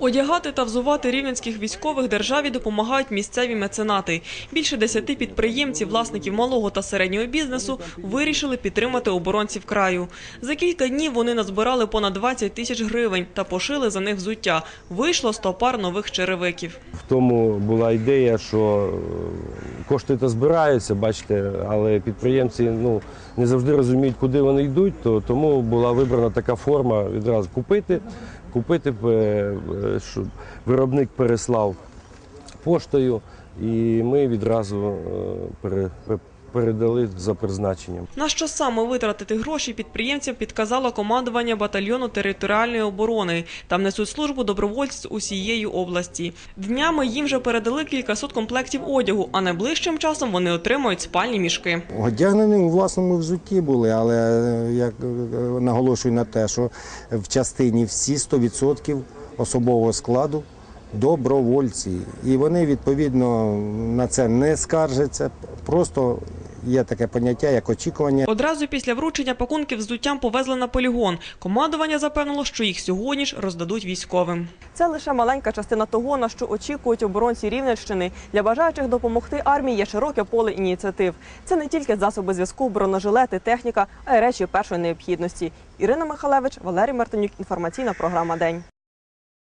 Одягати та взувати рівненських військових державі допомагають місцеві меценати. Більше десяти підприємців, власників малого та середнього бізнесу вирішили підтримати оборонців краю. За кілька днів вони назбирали понад 20 тисяч гривень та пошили за них взуття. Вийшло 100 пар нових черевиків. В тому була ідея, що е, кошти то збираються, бачите, але підприємці ну, не завжди розуміють, куди вони йдуть, то тому була вибрана така форма відразу купити, купити, е, щоб виробник переслав поштою, і ми відразу е, пере- пере- передали за призначенням. На що саме витратити гроші підприємцям підказало командування батальйону територіальної оборони. Там несуть службу добровольці з усієї області. Днями їм вже передали кількасот комплектів одягу, а найближчим часом вони отримають спальні мішки. Одягнені у власному взутті були, але е, я е, наголошую на те, що в частині всі 100% особового складу добровольці. І вони відповідно на це не скаржаться. Просто є таке поняття, як очікування. Одразу після вручення пакунків з взуттям повезли на полігон. Командування запевнило, що їх сьогодні ж роздадуть військовим. Це лише маленька частина того, на що очікують оборонці Рівненщини. Для бажаючих допомогти армії є широке поле ініціатив. Це не тільки засоби зв'язку, бронежилети, техніка, а й речі першої необхідності. Ірина Михалевич, Валерій Мартинюк. Інформаційна програма День.